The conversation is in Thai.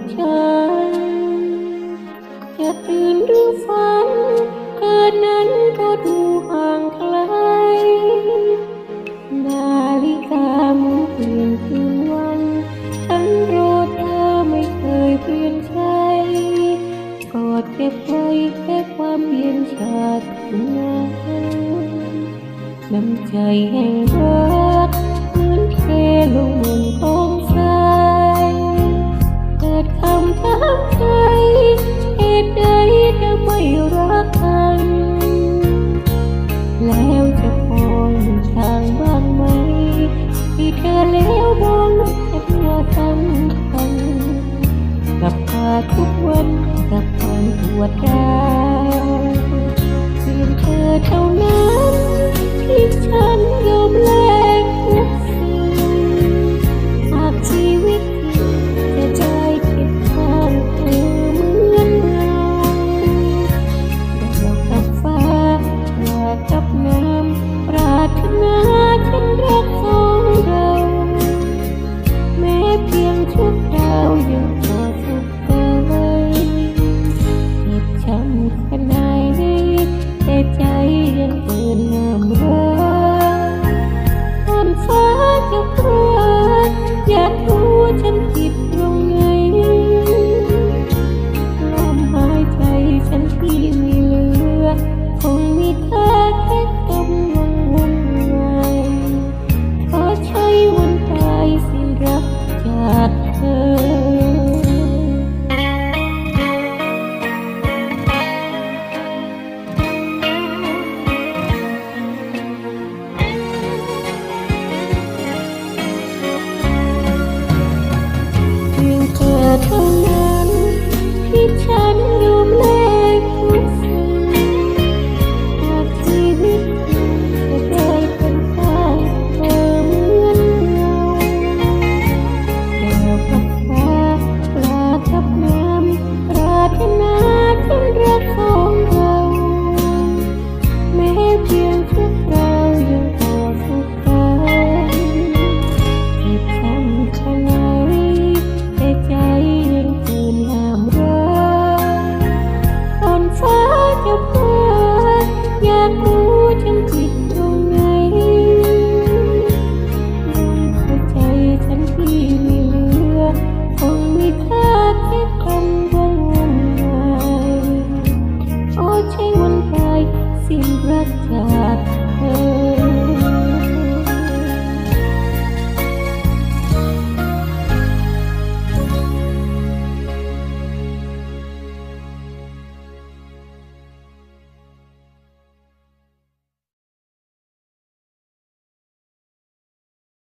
ดฉันจะตื่นหรือฝันเธอนั้นก็ดูห่างไกล นาฬิกาหมุนเปลี่ยนคืนวัน ฉันรอเธอไม่เคยเปลี่ยนใจกอดเก็บไว้แค่ความเย็นชาตินั้นน้ำใจแห่งเรา เธอเลี้ยวบนเรือสำคัญกับพาทุกวันกับความปวดร้าวเพียเธอเท่านั้นที่ฉันยอมแลกนักสืหากชีวิตจะใจผิดทางเธอเหมือนเราเรากับฟ้าเรากับน้ำปรารถนา step